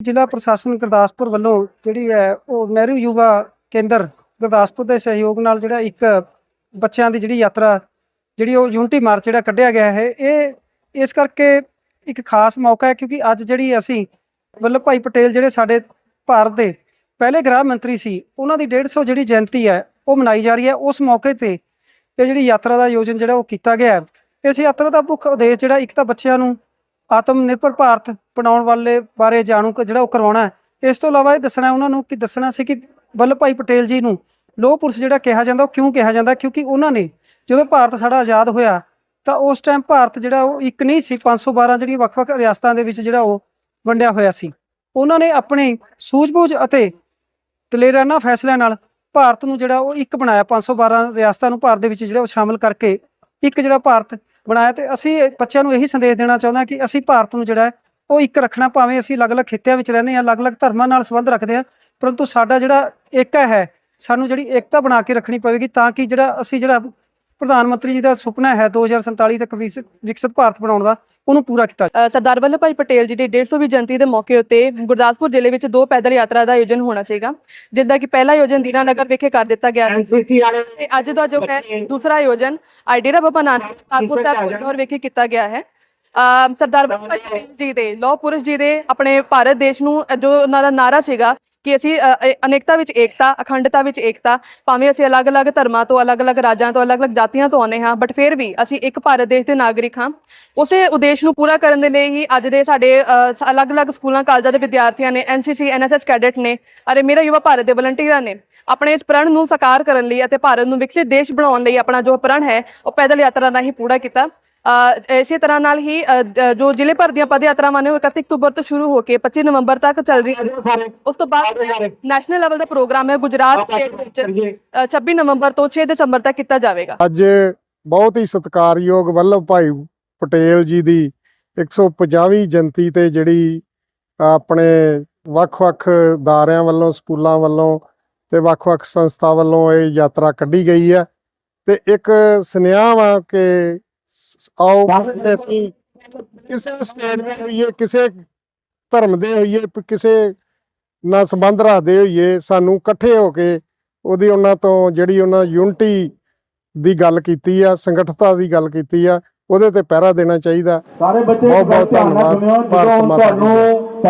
ਜ਼ਿਲ੍ਹਾ ਪ੍ਰਸ਼ਾਸਨ ਗੁਰਦਾਸਪੁਰ ਵੱਲੋਂ ਜਿਹੜੀ ਹੈ ਉਹ ਨਹਿਰੂ ਯੁਵਾ ਕੇਂਦਰ ਗੁਰਦਾਸਪੁਰ ਦੇ ਸਹਿਯੋਗ ਨਾਲ ਜਿਹੜਾ ਇੱਕ ਬੱਚਿਆਂ ਦੀ ਜਿਹੜੀ ਯਾਤਰਾ, ਜਿਹੜੀ ਉਹ ਯੂਨਿਟੀ ਮਾਰਚ ਜਿਹੜਾ ਕੱਢਿਆ ਗਿਆ ਹੈ, ਇਹ ਇਸ ਕਰਕੇ ਇੱਕ ਖਾਸ ਮੌਕਾ ਹੈ ਕਿਉਂਕਿ ਅੱਜ ਜਿਹੜੀ ਅਸੀਂ ਵੱਲਭ ਭਾਈ ਪਟੇਲ ਜਿਹੜੇ ਸਾਡੇ ਭਾਰਤ ਦੇ ਪਹਿਲੇ ਗ੍ਰਹਿ ਮੰਤਰੀ ਸੀ, ਉਹਨਾਂ ਦੀ 150 ਜਿਹੜੀ ਜਯੰਤੀ ਹੈ, ਉਹ ਮਨਾਈ ਜਾ ਰਹੀ ਹੈ। ਉਸ ਮੌਕੇ ਤੇ ਇਹ ਜਿਹੜੀ ਯਾਤਰਾ ਦਾ ਆਯੋਜਨ ਜਿਹੜਾ ਉਹ ਕੀਤਾ ਗਿਆ ਹੈ। ਇਸ ਯਾਤਰਾ ਦਾ ਮੁੱਖ ਉਦੇਸ਼ ਜਿਹੜਾ ਇੱਕ ਤਾਂ ਬੱਚਿਆਂ ਨੂੰ ਆਤਮ ਨਿਰਭਰ ਭਾਰਤ ਬਣਾਉਣ ਵਾਲੇ ਬਾਰੇ ਜਾਣੂ ਜਿਹੜਾ ਉਹ ਕਰਵਾਉਣਾ ਹੈ। ਇਸ ਤੋਂ ਇਲਾਵਾ ਇਹ ਦੱਸਣਾ ਉਹਨਾਂ ਨੂੰ ਕਿ ਦੱਸਣਾ ਸੀ ਕਿ ਵੱਲਭ ਭਾਈ ਪਟੇਲ ਜੀ ਨੂੰ ਲੋਹ ਪੁਰਸ਼ ਜਿਹੜਾ ਕਿਹਾ ਜਾਂਦਾ ਉਹ ਕਿਉਂ ਕਿਹਾ ਜਾਂਦਾ? ਕਿਉਂਕਿ ਉਹਨਾਂ ਨੇ ਜਦੋਂ ਭਾਰਤ ਸਾਡਾ ਆਜ਼ਾਦ ਹੋਇਆ, ਤਾਂ ਉਸ ਟਾਈਮ ਭਾਰਤ ਜਿਹੜਾ ਉਹ ਇੱਕ ਨਹੀਂ ਸੀ 512 ਜਿਹੜੀਆਂ ਵੱਖ-ਵੱਖ ਰਿਆਸਤਾਂ ਦੇ ਵਿੱਚ ਜਿਹੜਾ ਉਹ ਵੰਡਿਆ ਹੋਇਆ ਸੀ। ਉਹਨਾਂ ਨੇ ਆਪਣੇ ਸੂਝ-ਬੂਝ ਅਤੇ ਦਲੇਰਾਨਾ ਫੈਸਲਿਆਂ ਨਾਲ ਭਾਰਤ ਨੂੰ ਜਿਹੜਾ ਉਹ ਇੱਕ ਬਣਾਇਆ। 512 ਰਿਆਸਤਾਂ ਨੂੰ ਭਾਰਤ ਦੇ ਵਿੱਚ ਜਿਹੜਾ ਉਹ ਸ਼ਾਮਲ ਕਰਕੇ ਇੱਕ ਜਿਹੜਾ ਭਾਰਤ ਬਣਾਇਆ ਤੇ ਅਸੀਂ ਬੱਚਿਆਂ ਨੂੰ ਇਹੀ ਸੰਦੇਸ਼ ਦੇਣਾ ਚਾਹੁੰਦਾ ਕਿ ਅਸੀਂ ਭਾਰਤ ਨੂੰ ਜਿਹੜਾ ਉਹ ਇੱਕ ਰੱਖਣਾ ਭਾਵੇਂ ਅਸੀਂ ਅਲੱਗ-ਅਲੱਗ ਖਿੱਤਿਆਂ ਵਿੱਚ ਰਹਿੰਦੇ ਹਾਂ, ਅਲੱਗ-ਅਲੱਗ ਧਰਮਾਂ ਨਾਲ ਸੰਬੰਧ ਰੱਖਦੇ ਹਾਂ, ਪਰੰਤੂ ਸਾਡਾ ਜਿਹੜਾ ਏਕਾ ਹੈ, ਸਾਨੂੰ ਜਿਹੜੀ ਏਕਤਾ ਬਣਾ ਕੇ ਰੱਖਣੀ ਪਵੇਗੀ ਤਾਂ ਕਿ ਜਿਹੜਾ ਅਸੀਂ ਜਿਹੜਾ ਪ੍ਰਧਾਨ ਮੰਤਰੀ ਜੀ ਦਾ ਸੁਪਨਾ ਹੈ 2047 ਤੱਕ ਵਿਕਸਿਤ ਭਾਰਤ ਬਣਾਉਣ ਦਾ ਉਹਨੂੰ ਪੂਰਾ ਕੀਤਾ ਅ, ਸਰਦਾਰ ਵੱਲਭ ਭਾਈ ਪਟੇਲ ਜੀ ਦੀ 150ਵੀਂ ਜਯੰਤੀ ਦੇ ਮੌਕੇ ਉੱਤੇ ਗੁਰਦਾਸਪੁਰ ਜ਼ਿਲ੍ਹੇ ਵਿੱਚ ਦੋ ਪੈਦਲ ਯਾਤਰਾ ਦਾ ਆਯੋਜਨ ਹੋਣਾ ਚਾਹੀਦਾ ਜਿਸ ਦਾ ਕਿ ਪਹਿਲਾ ਆਯੋਜਨ ਦੀਨਾਨਗਰ ਵਿਖੇ ਕਰ ਦਿੱਤਾ ਗਿਆ ਸੀ। ਐਨਸੀਸੀ ਵਾਲੇ ਤੇ ਅੱਜ ਦਾ ਜੋ ਹੈ ਦੂਸਰਾ ਆਯੋਜਨ ਆਈਡੀਰਾ ਬਾਬਾ ਨਾਨਕ ਕਾਕੂ ਸਾਹਿਬ ਕੋਟਨੌਰ ਵਿਖੇ ਕੀਤਾ ਗਿਆ ਹੈ। ਅ, ਸਰਦਾਰ ਵੱਲਭ ਭਾਈ ਪਟੇਲ ਜੀ ਦੇ ਲੋਹ ਪੁਰਸ਼ ਜੀ ਦੇ ਆਪਣੇ ਭਾਰਤ ਦੇਸ਼ ਨੂੰ ਜੋ ਉਹਨਾਂ ਦਾ ਨਾਰਾ ਸੀਗਾ ਕਿ ਅਸੀਂ ਅਨੇਕਤਾ ਵਿੱਚ ਏਕਤਾ ਅਖੰਡਤਾ ਵਿੱਚ ਏਕਤਾ ਭਾਵੇਂ ਅਸੀਂ ਅਲੱਗ-ਅਲੱਗ ਧਰਮਾਂ ਤੋਂ ਅਲੱਗ-ਅਲੱਗ ਰਾਜਾਂ ਤੋਂ ਅਲੱਗ-ਅਲੱਗ ਜਾਤੀਆਂ ਤੋਂ ਆਉਂਦੇ ਹਾਂ ਬਟ ਫਿਰ ਵੀ ਅਸੀਂ ਇੱਕ ਭਾਰਤ ਦੇਸ਼ ਦੇ ਨਾਗਰਿਕ ਹਾਂ। ਉਸੇ ਉਦੇਸ਼ ਨੂੰ ਪੂਰਾ ਕਰਨ ਦੇ ਲਈ ਹੀ ਅੱਜ ਦੇ ਸਾਡੇ ਅ, ਅਲੱਗ-ਅਲੱਗ ਸਕੂਲਾਂ ਕਾਲਜਾਂ ਦੇ ਵਿਦਿਆਰਥੀਆਂ ਨੇ ਐਨਸੀਸੀ ਐਨਐਸਐਸ ਕੈਡਟ ਨੇ ਅਤੇ ਮੇਰਾ ਯੁਵਾ ਭਾਰਤ ਦੇ ਵਲੰਟੀਅਰਾਂ ਨੇ ਆਪਣੇ ਇਸ ਪ੍ਰਣ ਨੂੰ ਸਾਕਾਰ ਕਰਨ ਲਈ ਅਤੇ ਭਾਰਤ ਨੂੰ ਵਿਕਸਿਤ ਦੇਸ਼ ਬਣਾਉਣ ਲਈ ਆਪਣਾ ਜੋ ਪ੍ਰਣ ਹੈ ਉਹ ਪੈਦਲ ਯਾਤਰਾ ਰਾਹੀਂ ਪੂਰਾ ਕੀਤਾ। ਇਸੇ ਤਰ੍ਹਾਂ ਨਾਲ ਹੀ ਜੋ ਜ਼ਿਲ੍ਹੇ ਭਰ ਦੀਆਂ ਪਦ ਯਾਤਰਾਵਾਂ ਨੇ ਉਹ 31 ਅਕਤੂਬਰ ਤੋਂ ਸ਼ੁਰੂ ਹੋ ਕੇ 25 ਨਵੰਬਰ ਤੱਕ ਚੱਲ ਰਹੀ ਉਸ ਤੋਂ ਬਾਅਦ ਨੈਸ਼ਨਲ ਲੈਵਲ ਦਾ ਪ੍ਰੋਗਰਾਮ ਹੈ ਗੁਜਰਾਤ ਸਟੇਟ ਵਿੱਚ ਅ, 26 ਨਵੰਬਰ ਤੋਂ 6 ਦਸੰਬਰ ਤੱਕ ਕੀਤਾ ਜਾਵੇਗਾ। ਅੱਜ ਬਹੁਤ ਹੀ ਸਤਿਕਾਰਯੋਗ ਵੱਲਭ ਭਾਈ ਪਟੇਲ ਜੀ ਦੀ 150ਵੀਂ ਜਯੰਤੀ ਤੇ ਜਿਹੜੀ ਆਪਣੇ ਵੱਖ-ਵੱਖ ਦਾਰਿਆਂ ਵੱਲੋਂ ਸਕੂਲਾਂ ਵੱਲੋਂ ਤੇ ਵੱਖ-ਵੱਖ ਸੰਸਥਾ ਵੱਲੋਂ ਇਹ ਯਾਤਰਾ ਕੱਢੀ ਗਈ ਹੈ ਤੇ ਇੱਕ ਸੁਨੇਹਾ ਵਾ ਕਿ ਆਓ ਅਸੀਂ ਕਿਸੇ ਸਟੇਟ ਦੇ ਹੋਈਏ ਕਿਸੇ ਧਰਮ ਦੇ ਹੋਈਏ ਕਿਸੇ ਨਾਲ ਸੰਬੰਧ ਰੱਖਦੇ ਹੋਈਏ ਸਾਨੂੰ ਇਕੱਠੇ ਹੋ ਕੇ ਉਹਦੀ ਉਹਨਾਂ ਤੋਂ ਜਿਹੜੀ ਉਹਨਾਂ ਯੂਨਿਟੀ ਦੀ ਗੱਲ ਕੀਤੀ ਆ ਸੰਗਠਤਾ ਦੀ ਗੱਲ ਕੀਤੀ ਆ ਉਹਦੇ ਤੇ ਪਹਿਰਾ ਦੇਣਾ ਚਾਹੀਦਾ ਸਾਰੇ ਬੱਚੇ ਬਹੁਤ- ਬਹੁਤ ਧੰਨਵਾਦ। ਭਾਰਤ ਮਾਤਾ ਦੀ